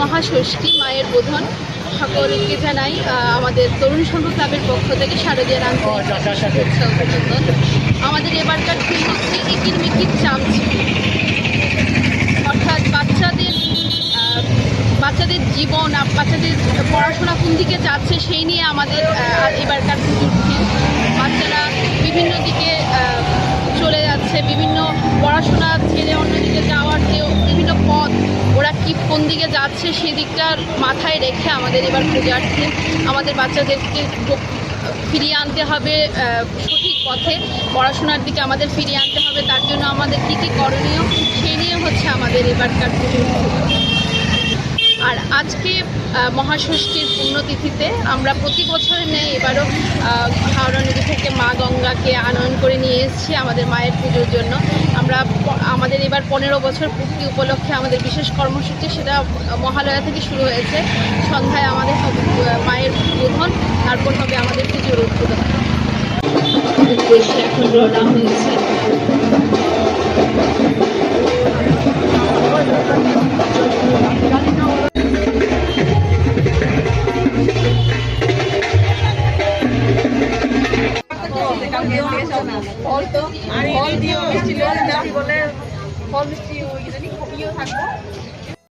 মহাষষ্ঠী মায়ের বোধন। সকলকে জানাই আমাদের তরুণ সংঘ ক্লাবের পক্ষ থেকে শারদীয় শুভেচ্ছা আমাদের এবারকার থিম হচ্ছে ইকির মিকির চামচি। অর্থাৎ বাচ্চাদের বাচ্চাদের জীবন বাচ্চাদের পড়াশোনা কোন দিকে যাচ্ছে সেই নিয়ে আমাদের এবারকার থিম বাচ্চারা বিভিন্ন দিকে চলে যাচ্ছে, বিভিন্ন পড়াশোনা ছেড়ে অন্যদিকে যাওয়ার যে বিভিন্ন পথ কি কোন দিকে যাচ্ছে সেই দিকটা মাথায় রেখে আমাদের এবার পূজার থিম আমাদের বাচ্চাদেরকে ফিরিয়ে আনতে হবে সঠিক পথে পড়াশোনার দিকে আমাদের ফিরিয়ে আনতে হবে, তার জন্য আমাদের কী কী করণীয় সেই নিয়ে হচ্ছে আমাদের এবারকার আর আজকে মহাষষ্ঠীর পুণ্যতিথিতে আমরা প্রতি বছরের নেই, এবারও হাওড়া নদী থেকে মা গঙ্গাকে আনয়ন করে নিয়ে এসেছি আমাদের মায়ের পুজোর জন্য। আমরা আমাদের এবার পনেরো বছর পূর্তি উপলক্ষে আমাদের বিশেষ কর্মসূচি সেটা মহালয়া থেকে শুরু হয়েছে। সন্ধ্যায় আমাদের মায়ের বোধন তারপর হবে আমাদের পুজোর উদ্বোধন। এখন রওনা হয়েছে। ফল তো ফল মিষ্টি লোক বলে ফল থাকব